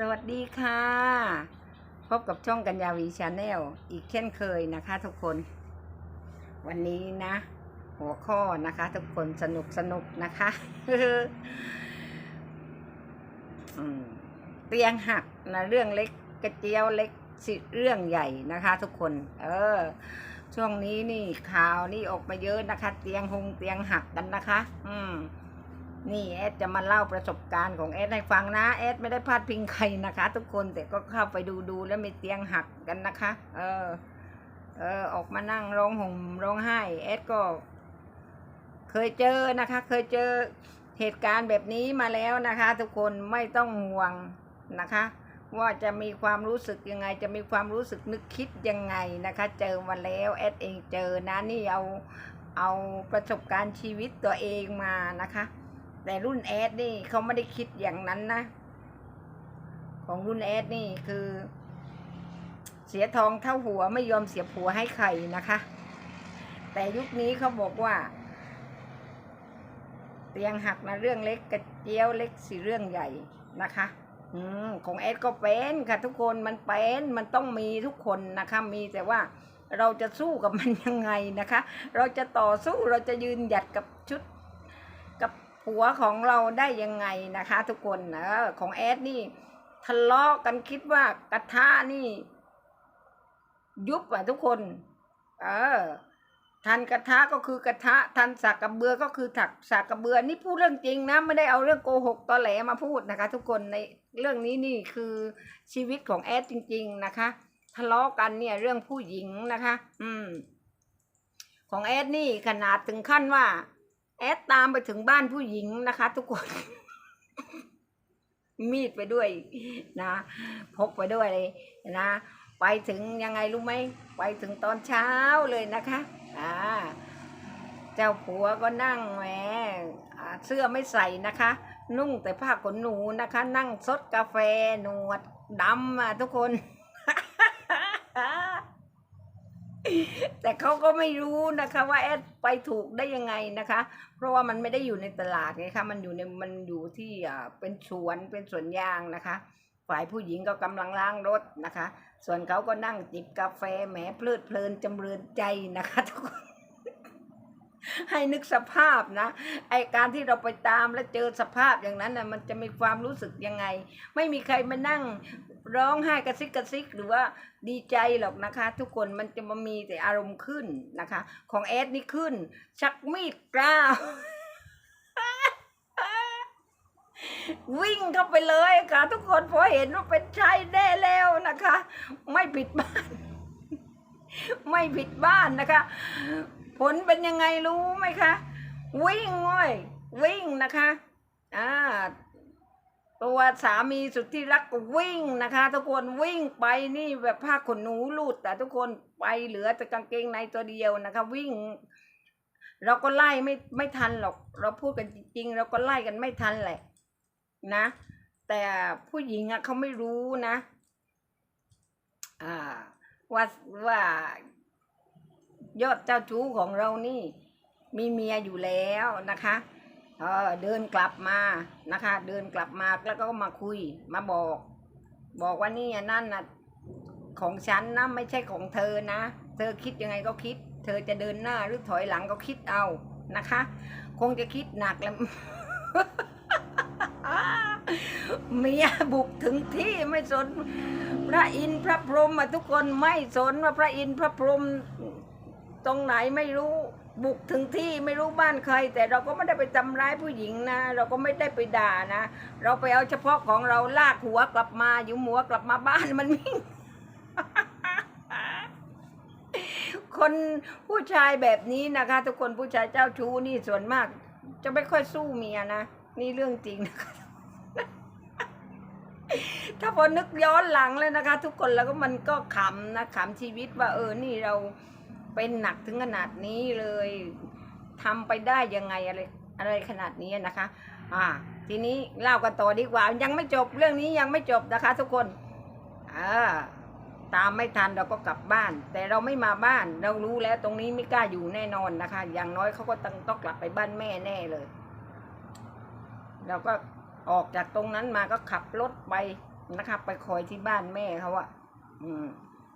สวัสดีค่ะ พบกับช่องกัญญาวีชาแนลอีกเช่นเคยนะคะทุกคน วันนี้นะ หัวข้อนะคะ ทุกคนสนุกสนุกนะคะเตียงหักนะเรื่องเล็กกระเจียวเล็กสิเรื่องใหญ่นะคะ ทุกคน เออ ช่วงนี้นี่ข่าวนี่ออกมาเยอะนะคะ เตียงหงเตียงหักกันนะคะ อืม นี่แอดจะมาเล่าประสบการณ์ของแอดให้ฟังนะแอดไม่ได้พาดพิงใครนะคะ ทุกคนแต่ก็เข้าไปดูดูแล้วมีเตียงหักกันนะคะ เออ เออออกมานั่งร้องห่มร้องไห้แอดก็ เคยเจอนะคะ เคยเจอเหตุการณ์แบบนี้มาแล้วนะคะ ทุกคนไม่ต้องห่วงนะคะ ว่าจะมีความรู้สึกยังไง จะมีความรู้สึกนึกคิดยังไงนะคะ เจอมาแล้วแอดเองเจอนะนี่เอาเอาประสบการณ์ชีวิตตัวเองมานะคะ แต่รุ่นแอดนี่เขาไม่ได้คิดอย่างนั้นนะ ของรุ่นแอดนี่คือ เสียทองเท่าหัวไม่ยอมเสียผัวให้ใครนะคะ แต่ยุคนี้เขาบอกว่า เตียงหักนะเรื่องเล็กกระเจียวเล็กสิเรื่องใหญ่นะคะอของแอดก็เป็นค่ะทุกคนมันเป็นมันต้องมีทุกคนนะคะมีแต่ว่าเราจะสู้กับมันยังไงนะคะ เราจะต่อสู้เราจะยืนหยัดกับชุด กับผัวของเราได้ยังไงนะคะ ทุกคนเออของแอดนี่ทะเลาะกันคิดว่ากระทะนี่ ยุบอะทุกคน เออทันกระทะก็คือกระทะทันสากกระเบือก็คือถักสากกระเบือนี่พูดเรื่องจริงนะไม่ได้เอาเรื่องโกหกตอแหลมาพูดนะคะ ทุกคนในเรื่องนี้นี่คือชีวิตของแอดจริง ๆนะคะ ทะเลาะกันเนี่ยเรื่องผู้หญิงนะคะ อืม ของแอดนี่ขนาดถึงขั้นว่า แอดตามไปถึงบ้านผู้หญิงนะคะ ทุกคน มีดไปด้วยนะพกไปด้วยเลยนะ ไปถึงยังไงรู้ไหมไปถึงตอนเช้าเลยนะคะอ่าเจ้าผัวก็นั่งแหมอ่าเสื้อไม่ใส่นะคะ นุ่งแต่ผ้าขนหนูนะคะ นั่งซดกาแฟหนวดดำอะทุกคน แต่เขาก็ไม่รู้นะคะว่าแอดไปถูกได้ยังไงนะคะ เพราะว่ามันไม่ได้อยู่ในตลาดไงคะมันอยู่ในมันอยู่ที่อ่าเป็นสวนเป็นสวนยางนะคะ ฝ่ายผู้หญิงก็กำลังล้างรถนะคะ ส่วนเขาก็นั่งจิบกาแฟแหมเพลิดเพลินจำเริญใจนะคะทุกคน ให้นึกสภาพนะไอการที่เราไปตามแล้วเจอสภาพอย่างนั้นนะมันจะมีความรู้สึกยังไง ไม่มีใครมานั่ง ร้องไห้กระซิกกระซิกหรือว่าดีใจหรอกนะคะ ทุกคนมันจะมามีแต่อารมณ์ขึ้นนะคะ ของแอดนี่ขึ้น ชักมีดกล้าววิ่งเข้าไปเลยค่ะ ทุกคนพอเห็นว่าเป็นชายแน่แล้วนะคะ ไม่ผิดบ้าน ไม่ผิดบ้านนะคะ ผลเป็นยังไงรู้ไหมคะ วิ่งเว้ยวิ่งนะคะ อ่า ตัวสามีสุดที่รักก็วิ่งนะคะ ทุกคนวิ่งไปนี่แบบผ้าขนหนูลูดแต่ทุกคนไปเหลือแต่กางเกงในตัวเดียวนะคะ วิ่ง เราก็ไล่ไม่ไม่ทันหรอก เราพูดกันจริงๆเราก็ไล่กันไม่ทันแหละนะ แต่ผู้หญิงอะเขาไม่รู้นะ อ่าว่าว่ายอดเจ้าชู้ของเรานี่ มีเมียอยู่แล้วนะคะ เออเดินกลับมานะคะ เดินกลับมาแล้วก็มาคุยมาบอก บอกว่านี่นั่นน่ะของฉันนะไม่ใช่ของเธอนะ เธอคิดยังไงก็คิด เธอจะเดินหน้าหรือถอยหลังก็คิดเอานะคะ คงจะคิดหนักแล้วเมียบุกถึงที่ไม่สน พระอินทร์พระพรหมทุกคนไม่สนว่าพระอินทร์พระพรหมตรงไหนไม่รู้ บุกถึงที่ไม่รู้บ้านใคร แต่เราก็ไม่ได้ไปทำร้ายผู้หญิงนะ เราก็ไม่ได้ไปด่านะ เราไปเอาเฉพาะของเราลากหัวกลับมาอยู่หัวกลับมาบ้านมันวิ่งคนผู้ชายแบบนี้นะคะ ทุกคนผู้ชายเจ้าชู้นี่ส่วนมาก จะไม่ค่อยสู้เมียนะ นี่เรื่องจริงนะคะถ้าพอนึกย้อนหลังเลยนะคะ ทุกคนแล้วก็มันก็ขำนะขำชีวิตว่าเออนี่เรา เป็นหนักถึงขนาดนี้เลยทำไปได้ยังไงอะไรอะไรขนาดนี้นะคะ อ่า ทีนี้เล่ากันต่อดีกว่า ยังไม่จบเรื่องนี้ยังไม่จบนะคะ ทุกคนอ่าตามไม่ทันเราก็กลับบ้าน แต่เราไม่มาบ้านเรารู้แล้วตรงนี้ไม่กล้าอยู่แน่นอนนะคะ อย่างน้อยเขาก็ต้องต้องกลับไปบ้านแม่แน่เลย เราก็ออกจากตรงนั้นมาก็ขับรถไปนะคะ ไปคอยที่บ้านแม่เขาอะอืม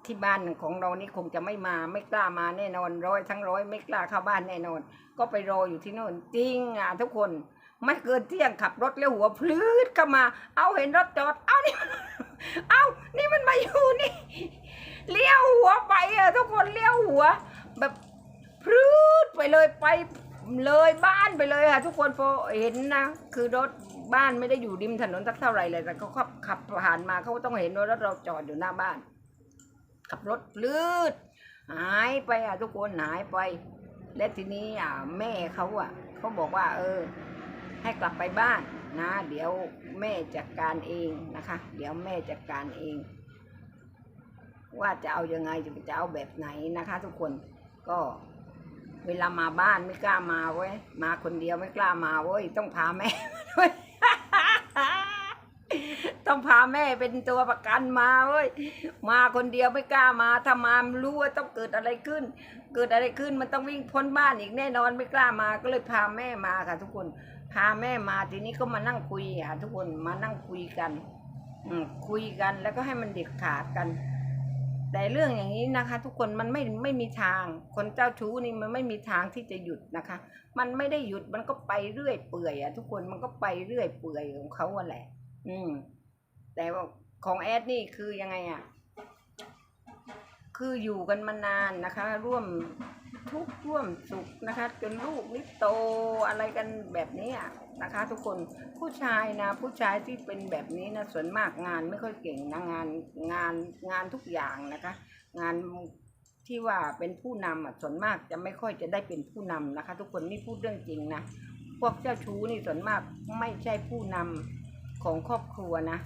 ที่บ้านของเรานี่คงจะไม่มาไม่กล้ามาแน่นอนร้อยทั้งร้อยไม่กล้าเข้าบ้านแน่นอน ก็ไปรออยู่ที่โน่นจริงอะทุกคนไม่เกินเที่ยงขับรถแล้วหัวพลืดเข้ามา เอาเห็นรถจอด เอานี่เอานี่มันมาอยู่นี่เลี้ยวหัวไปอะทุกคนเลี้ยวหัว แบบพลืดไปเลยไปเลยบ้านไปเลยค่ะทุกคนพอเห็นนะคือรถบ้านไม่ได้อยู่ริมถนนสักเท่าไหร่เลยแต่เขาขับขับผ่านมาเขาก็ต้องเห็นว่ารถเราจอดอยู่หน้าบ้าน ขับรถลืดหายไปอะทุกคนหายไป และทีนี้อะแม่เขาอะเขาบอกว่า เออ ให้กลับไปบ้านนะ เดี๋ยวแม่จัดการเองนะคะ เดี๋ยวแม่จัดการเอง ว่าจะเอายังไงจะจะเอาแบบไหนนะคะ ทุกคนก็เวลามาบ้านไม่กล้ามาเว้ยมาคนเดียวไม่กล้ามาเว้ยต้องพาแม่มาด้วย ต้องพาแม่เป็นตัวประกันมาเว้ยมาคนเดียวไม่กล้ามาถ้ามารู้ว่าต้องเกิดอะไรขึ้น เกิดอะไรขึ้นมันต้องวิ่งพ้นบ้านอีกแน่นอนไม่กล้ามาก็เลยพาแม่มาค่ะ ทุกคนพาแม่มาทีนี้ก็มานั่งคุยค่ะทุกคนมานั่งคุยกัน อืมคุยกันแล้วก็ให้มันเด็ดขาดกัน แต่เรื่องอย่างนี้นะคะ ทุกคนมันไม่ไม่มีทาง คนเจ้าชู้นี่มันไม่มีทางที่จะหยุดนะคะ มันไม่ได้หยุดมันก็ไปเรื่อยเปื่อยอะทุกคนมันก็ไปเรื่อยเปื่อยของเขาอะแหละ อืม แต่ว่าของแอดนี่คือยังไงอะคืออยู่กันมานานนะคะ ร่วมทุกข์ร่วมสุขนะคะ จนลูกนี่โตอะไรกันแบบนี้อะนะคะ ทุกคนผู้ชายนะ ผู้ชายที่เป็นแบบนี้นะส่วนมากงานไม่ค่อยเก่งนะงานงานงานทุกอย่างนะคะ งานที่ว่าเป็นผู้นำอะส่วนมากจะไม่ค่อยจะได้เป็นผู้นำนะคะ ทุกคนนี่พูดเรื่องจริงนะพวกเจ้าชู้นี่ส่วนมากไม่ใช่ผู้นำของครอบครัวนะ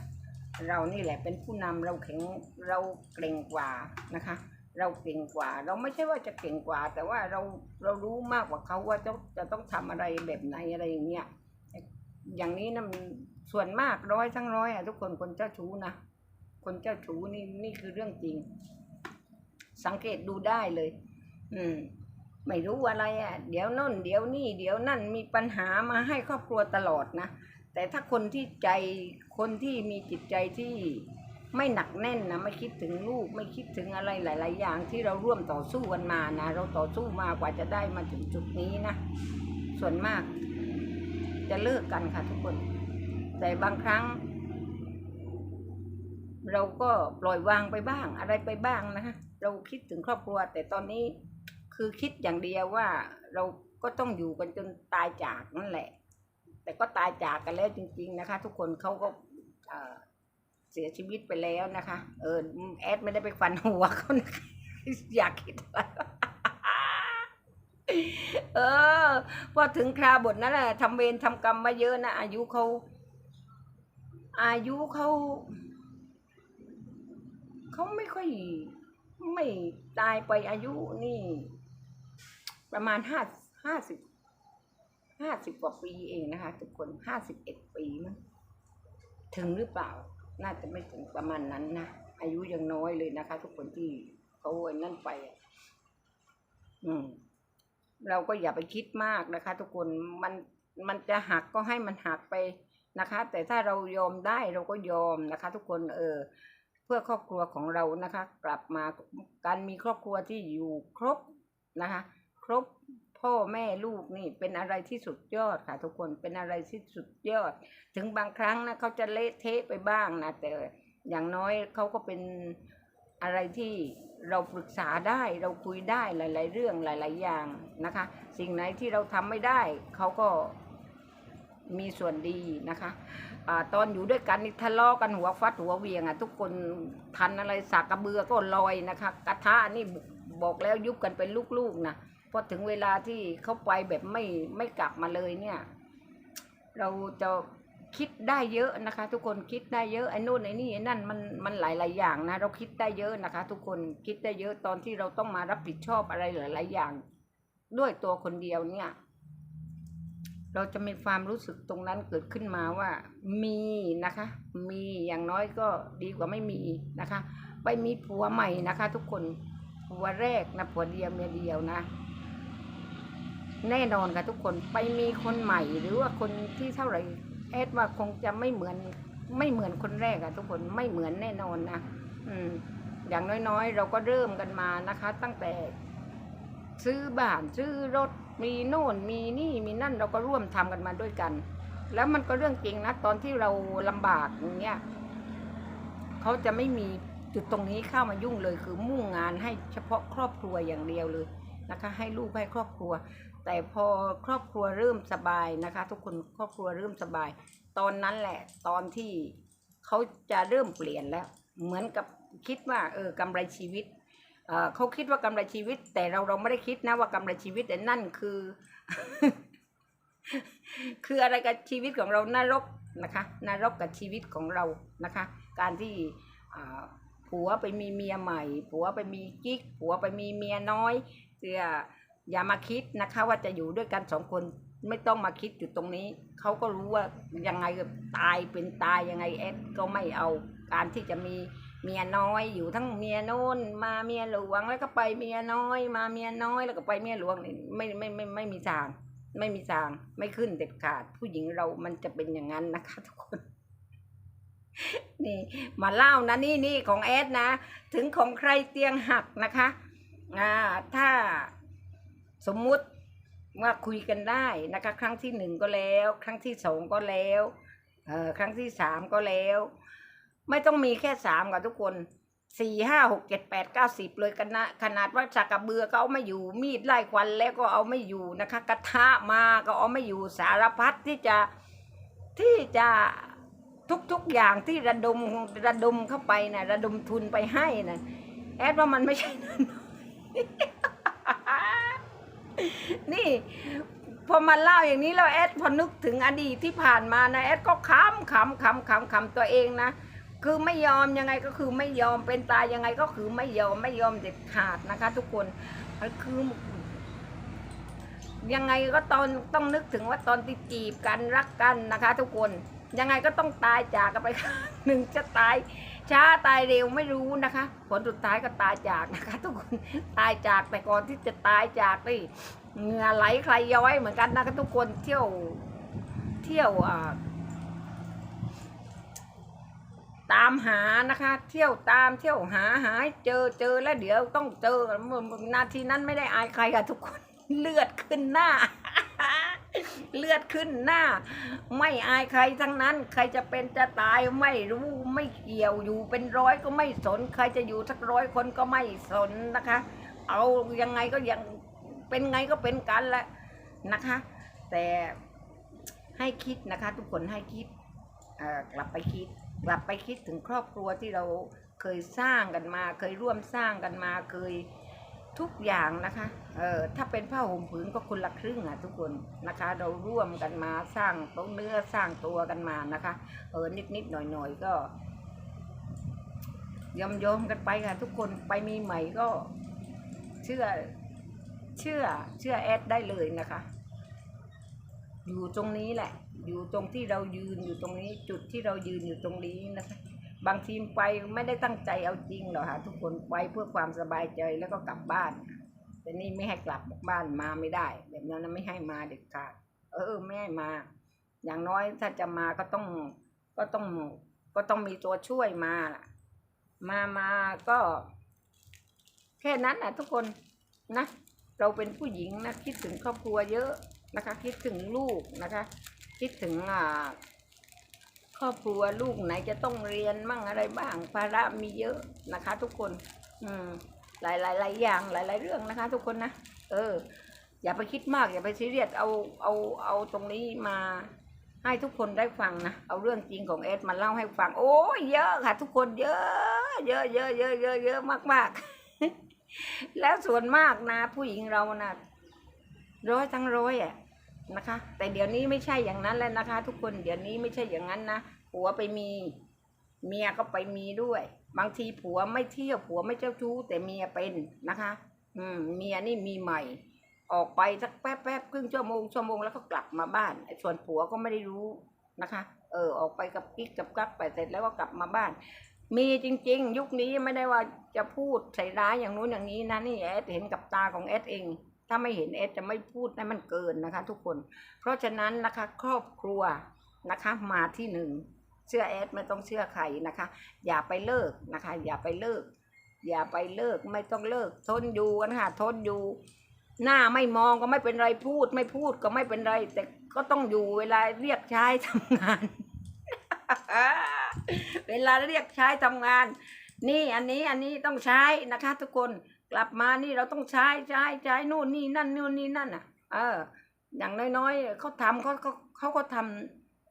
เรานี่แหละเป็นผู้นำเราแข็งเราเก่งกว่านะคะ เราเก่งกว่า เราไม่ใช่ว่าจะเก่งกว่า แต่ว่าเราเรารู้มากกว่าเขาว่าจะจะต้องทำอะไรแบบไหนอะไรอย่างเงี้ยอย่างนี้นะมันส่วนมากร้อยทั้งร้อยอะทุกคนคนเจ้าชู้นะคนเจ้าชู้นี่นี่คือเรื่องจริง สังเกตดูได้เลย อืม ไม่รู้อะไรอะ เดี๋ยวนั่น เดี๋ยวนี่ เดี๋ยวนั่นมีปัญหามาให้ครอบครัวตลอดนะ แต่ถ้าคนที่ใจคนที่มีจิตใจที่ไม่หนักแน่นนะไม่คิดถึงลูกไม่คิดถึงอะไรหลาย ๆ อย่างที่เราร่วมต่อสู้กันมานะ เราต่อสู้มากว่าจะได้มาถึงจุดนี้นะ ส่วนมาก จะเลิกกันค่ะทุกคน แต่บางครั้ง เราก็ปล่อยวางไปบ้างอะไรไปบ้างนะคะเราคิดถึงครอบครัว แต่ตอนนี้คือคิดอย่างเดียวว่าเราก็ต้องอยู่กันจนตายจากนั่นแหละ แต่ก็ตายจากกันแล้วจริง ๆนะคะ ทุกคนเขาก็เสียชีวิตไปแล้วนะคะ เออแอดไม่ได้ไปฟันหัวเขานะคะอยากคิดอะไรเออพอถึงคราบทนั้นแหละทำเวรทำกรรมมาเยอะนะอายุเขาอายุเขาเขาไม่ค่อย ไม่ตายไปอายุนี่ ประมาณห้าห้าสิบ ห้าสิบกว่าปีเองนะคะ ทุกคนห้าสิบเอ็ดปีมั้งถึงหรือเปล่า น่าจะไม่ถึงประมาณนั้นนะ อายุยังน้อยเลยนะคะ ทุกคนที่เขาไอ้นั่นไปอืม เราก็อย่าไปคิดมากนะคะ ทุกคนมันมันจะหักก็ให้มันหักไปนะคะ แต่ถ้าเรายอมได้เราก็ยอมนะคะ ทุกคนเออเพื่อครอบครัวของเรานะคะ กลับมาการมีครอบครัวที่อยู่ครบนะคะ ครบ พ่อแม่ลูกนี่เป็นอะไรที่สุดยอดค่ะ ทุกคนเป็นอะไรที่สุดยอด ถึงบางครั้งนะเขาจะเละเทะไปบ้างนะแต่อย่างน้อยเขาก็เป็นอะไรที่เราปรึกษาได้เราคุยได้หลาย ๆ เรื่องหลาย ๆ อย่างนะคะ สิ่งไหนที่เราทำไม่ได้เขาก็มีส่วนดีนะคะอตอนอยู่ด้วยกันนี่ทะเลาะกันหัวฟัดหัวเวียงอะทุกคนทันอะไรสากกระเบือก็ลอยนะคะ กระทะนี่บอกแล้วยุบกันเป็นลูก ๆ นะ พอถึงเวลาที่เขาไปแบบไม่ไม่กลับมาเลยเนี่ย เราจะคิดได้เยอะนะคะ ทุกคนคิดได้เยอะไอ้นู่นไอ้นี่ไอ้นั่นมันมันหลายๆอย่างนะ เราคิดได้เยอะนะคะ ทุกคนคิดได้เยอะตอนที่เราต้องมารับผิดชอบอะไรหลายๆอย่าง ด้วยตัวคนเดียวเนี่ย เราจะมีความรู้สึกตรงนั้นเกิดขึ้นมาว่า มีนะคะ มีอย่างน้อยก็ดีกว่าไม่มีนะคะ ไปมีผัวใหม่นะคะ ทุกคนผัวแรกนะผัวเดียวเมียเดียวนะ แน่นอนค่ะทุกคนไปมีคนใหม่หรือว่าคนที่เท่าไหร่แอดว่าคงจะไม่เหมือนไม่เหมือนคนแรกอะทุกคนไม่เหมือนแน่นอนนะอืมอย่างน้อยๆ เราก็เริ่มกันมานะคะ ตั้งแต่ ซื้อบ้านซื้อรถมีโน่นมีนี่มีนั่นเราก็ร่วมทำกันมาด้วยกัน แล้วมันก็เรื่องจริงนะตอนที่เราลำบากอย่างเงี้ยเขาจะไม่มีจุดตรงนี้เข้ามายุ่งเลยคือมุ่งงานให้เฉพาะครอบครัวอย่างเดียวเลยนะคะ ให้ลูกให้ครอบครัว แต่พอครอบครัวเริ่มสบายนะคะ ทุกคนครอบครัวเริ่มสบาย ตอนนั้นแหละ ตอนที่เขาจะเริ่มเปลี่ยนแล้ว เหมือนกับคิดว่าเออกำไรชีวิตเอ่อเขาคิดว่ากำไรชีวิต แต่เราเราไม่ได้คิดนะว่ากำไรชีวิตแต่นั่นคือ คืออะไรกับชีวิตของเรานรกนะคะนรกกับชีวิตของเรานะคะ การที่อ่าผัวไปมีเมียใหม่ ผัวไปมีกิ๊กผัวไปมีเมียน้อยเสีย อย่ามาคิดนะคะ ว่าจะอยู่ด้วยกันสองคนไม่ต้องมาคิดอยู่ตรงนี้ เขาก็รู้ว่ายังไงก็ตายเป็นตายยังไงแอดก็ไม่เอาการที่จะมีเมียน้อยอยู่ทั้งเมียโน้นมาเมียหลวงแล้วก็ไปเมียน้อย มาเมียน้อยแล้วก็ไปเมียหลวงนี่ไม่ไม่ไม่ไม่มีทาง ไม่มีทางไม่ขึ้นเด็ดขาด ผู้หญิงเรามันจะเป็นอย่างนั้นนะคะ ทุกคนนี่มาเล่านะนี่นี่ของแอดนะ ถึงของใครเตียงหักนะคะอ่าถ้า สมมุติว่าคุยกันได้นะคะ ครั้งที่หนึ่งก็แล้ว ครั้งที่สองก็แล้วเออครั้งที่สามก็แล้ว ไม่ต้องมีแค่สามกับทุกคนสี่ห้าหกเจ็ดแปดเก้าสิบเลยกันนะขนาดว่าสักกระเบือก็เอาไม่อยู่มีดไล่ควันแล้วก็เอาไม่อยู่นะคะ กระทะมาก็เอาไม่อยู่สารพัดที่จะที่จะทุกๆอย่างที่ระดมระดมเข้าไปนะระดมทุนไปให้นะแอดว่ามันไม่ใช่น้อย นี่พอมาเล่าอย่างนี้แล้วแอดพอนึกถึงอดีตที่ผ่านมานะแอดก็ขำขำขำขำขำตัวเองนะคือไม่ยอมยังไงก็คือไม่ยอมเป็นตายยังไงก็คือไม่ยอมไม่ยอมเด็ดขาดนะคะ ทุกคนคือยังไงก็ตอนต้องนึกถึงว่าตอนที่จีบกันรักกันนะคะ ทุกคนยังไงก็ต้องตายจากกันไปข้งหนึ่งจะตาย ช้าตายเร็วไม่รู้นะคะ ผลสุดท้ายก็ตายจากนะคะ ทุกคนตายจากแต่ก่อนที่จะตายจากนี่เหงื่อไหลใครย้อยเหมือนกันนะคะทุกคนเที่ยวเที่ยวอ่าตามหานะคะ เที่ยวตามเที่ยวหาหาเจอเจอแล้วเดี๋ยวต้องเจอนาทีนั้นไม่ได้อายใครค่ะทุกคนเลือดขึ้นหน้า เลือดขึ้นหน้า ไม่อายใครทั้งนั้น ใครจะเป็นจะตายไม่รู้ไม่เกี่ยวอยู่เป็นร้อยก็ไม่สน ใครจะอยู่สักร้อยคนก็ไม่สนนะคะ เอายังไงก็ยังเป็นไงก็เป็นกันแหละนะคะ แต่ให้คิดนะคะ ทุกคนให้คิดกลับไปคิด กลับไปคิดถึงครอบครัวที่เราเคยสร้างกันมา เคยร่วมสร้างกันมาเคย ทุกอย่างนะคะเออถ้าเป็นผ้าห่มผืนก็คนละครึ่งอะทุกคนนะคะ เราร่วมกันมาสร้างตัวเนื้อสร้างตัวกันมานะคะ เออนิดนิดหน่อยหน่อยก็ยอมยอมกันไปค่ะ ทุกคนไปมีใหม่ก็เชื่อเชื่อเชื่อแอดได้เลยนะคะ อยู่ตรงนี้แหละ อยู่ตรงที่เรายืนอยู่ตรงนี้ จุดที่เรายืนอยู่ตรงนี้นะคะ บางทีไปไม่ได้ตั้งใจเอาจริงหรอกค่ะทุกคนไปเพื่อความสบายใจแล้วก็กลับบ้าน แต่นี่ไม่ให้กลับบ้านมาไม่ได้ แบบนั้นไม่ให้มาเด็ดขาดเออไม่ให้มา อย่างน้อยถ้าจะมาก็ต้องก็ต้องก็ต้องมีตัวช่วยมาล่ะ มามาก็ แค่นั้นนะทุกคนนะเราเป็นผู้หญิงนะคิดถึงครอบครัวเยอะนะคะ คิดถึงลูกนะคะ คิดถึงอ่า ครอบครัวลูกไหนจะต้องเรียนมั่งอะไรบ้างภาระมีเยอะนะคะ ทุกคน อืม หลายหลายหลายอย่างหลายหลายเรื่องนะคะ ทุกคนนะเออ อย่าไปคิดมาก อย่าไปซีเรียสเอาเอาเอาตรงนี้มา ให้ทุกคนได้ฟังนะเอาเรื่องจริงของเอสมาเล่าให้ฟัง โอ้ยเยอะค่ะ ทุกคนเยอะ เยอะเยอะเยอะเยอะเยอะมากมากแล้วส่วนมากนะ ผู้หญิงเรานะร้อยทั้งร้อยอะ นะคะ แต่เดี๋ยวนี้ไม่ใช่อย่างนั้นแล้วนะคะ ทุกคนเดี๋ยวนี้ไม่ใช่อย่างนั้นนะผัวไปมีเมียก็ไปมีด้วย บางทีผัวไม่เที่ยวผัวไม่เจ้าชู้ แต่เมียเป็นนะคะ อืมเมียนี่มีใหม่ ออกไปสักแป๊บแป๊บครึ่งชั่วโมงชั่วโมงแล้วก็กลับมาบ้านส่วนผัวก็ไม่ได้รู้นะคะ เออออกไปกับกิ๊กกับกักไปเสร็จแล้วก็กลับมาบ้าน มีจริง ๆ ยุคนี้ไม่ได้ว่าจะพูดใส่ร้ายอย่างนู้นอย่างนี้นะนี่แอดเห็นกับตาของแอดเอง ถ้าไม่เห็นแอดจะไม่พูดให้มันเกินนะคะ ทุกคน เพราะฉะนั้นนะคะครอบครัวนะคะมาที่หนึ่งเชื่อแอดไม่ต้องเชื่อใครนะคะ อย่าไปเลิกนะคะ อย่าไปเลิก อย่าไปเลิกไม่ต้องเลิก ทนอยู่กันค่ะทนอยู่ หน้าไม่มองก็ไม่เป็นไรพูด ไม่พูดก็ไม่เป็นไร แต่ก็ต้องอยู่เวลาเรียกใช้ทำงาน เวลาเรียกใช้ทำงาน นี่อันนี้อันนี้ต้องใช้นะคะ ทุกคน กลับมานี่เราต้องใช้ใช้ใช้นู่นนี่นั่นนู่นนี่นั่นอะ เออ อย่างน้อยๆเขาทำเขาเขาเขาก็ท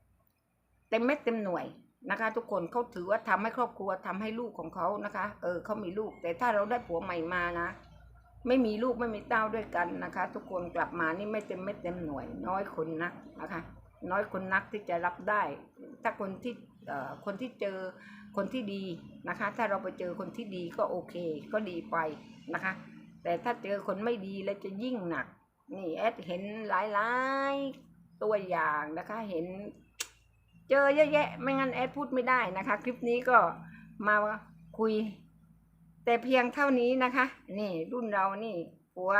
ำเต็มเม็ดเต็มหน่วยนะคะ ทุกคนเขาถือว่าทำให้ครอบครัวทำให้ลูกของเขานะคะ เออเขามีลูก แต่ถ้าเราได้ผัวใหม่มานะไม่มีลูกไม่มีเต้าด้วยกันนะคะ ทุกคนกลับมานี่ไม่เต็มเม็ดเต็มหน่วย น้อยคนนักนะคะ น้อยคนนักที่จะรับได้ ถ้าคนที่เอ่อคนที่เจอ คนที่ดีนะคะ ถ้าเราไปเจอคนที่ดีก็โอเค ก็ดีไปนะคะ แต่ถ้าเจอคนไม่ดีแล้วจะยิ่งหนัก นี่แอดเห็นหลายๆตัวอย่างนะคะ เห็น เจอเยอะแยะ ไม่งั้นแอดพูดไม่ได้นะคะ คลิปนี้ก็มาคุย แต่เพียงเท่านี้นะคะ นี่รุ่นเรานี่ผัว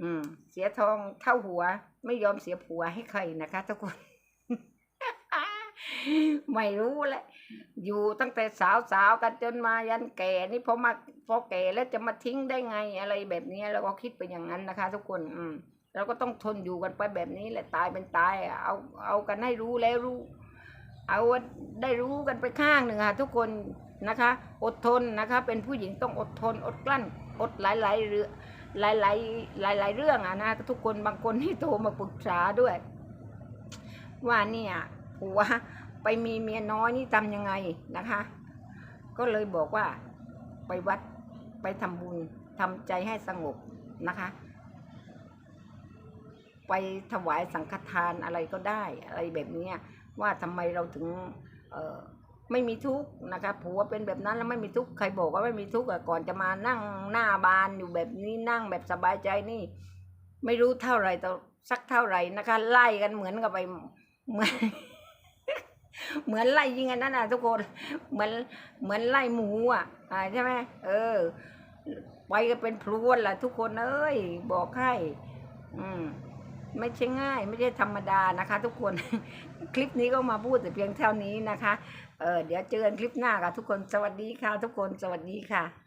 อืม เสียทองเท่าหัว ไม่ยอมเสียผัวให้ใครนะคะทุกคน ไม่รู้แหละ อยู่ตั้งแต่สาวสาวๆกันจนมายันแก่นี่พอมาพอแก่แล้วจะมาทิ้งได้ไงอะไรแบบนี้เราก็คิดไปอย่างนั้นนะคะ ทุกคน อืมเราก็ต้องทนอยู่กันไปแบบนี้แหละตายเป็นตายอะเอาเอากันให้รู้แล้วรู้ เอาได้รู้กันไปข้างหนึ่งค่ะ ทุกคนนะคะ อดทนนะคะ เป็นผู้หญิงต้องอดทน อดกลั้น อดหลายๆเรื่องหลายๆหลาย ๆ เรื่องอะนะทุกคนบางคนที่โทรมาปรึกษาด้วย ว่าเนี่ยผัว ไปมีเมียน้อยนี่ทำยังไงนะคะ ก็เลยบอกว่าไปวัดไปทำบุญทำใจให้สงบนะคะ ไปถวายสังฆทานอะไรก็ได้อะไรแบบนี้ว่าทำไมเราถึงไม่มีทุกข์นะคะผัวเป็นแบบนั้นแล้วไม่มีทุกข์ใครบอกว่าไม่มีทุกข์ก่อนจะมานั่งหน้าบานอยู่แบบนี้นั่งแบบสบายใจนี่ ไม่รู้เท่าไหร่ต่อสักเท่าไหร่นะคะ ไล่กันเหมือนกับไปเหมือน เหมือนไล่ยิงกันนั่นน่ะทุกคน เหมือนเหมือนไล่หมูอะอ่าใช่ไหมเออ ไปก็เป็นพลวนล่ะทุกคนเอ้ยบอกให้ อืมไม่ใช่ง่าย ไม่ใช่ธรรมดานะคะ ทุกคน คลิปนี้ก็มาพูดแต่เพียงเท่านี้นะคะ เออเดี๋ยวเจอกันคลิปหน้าค่ะทุกคน สวัสดีค่ะ ทุกคน สวัสดีค่ะ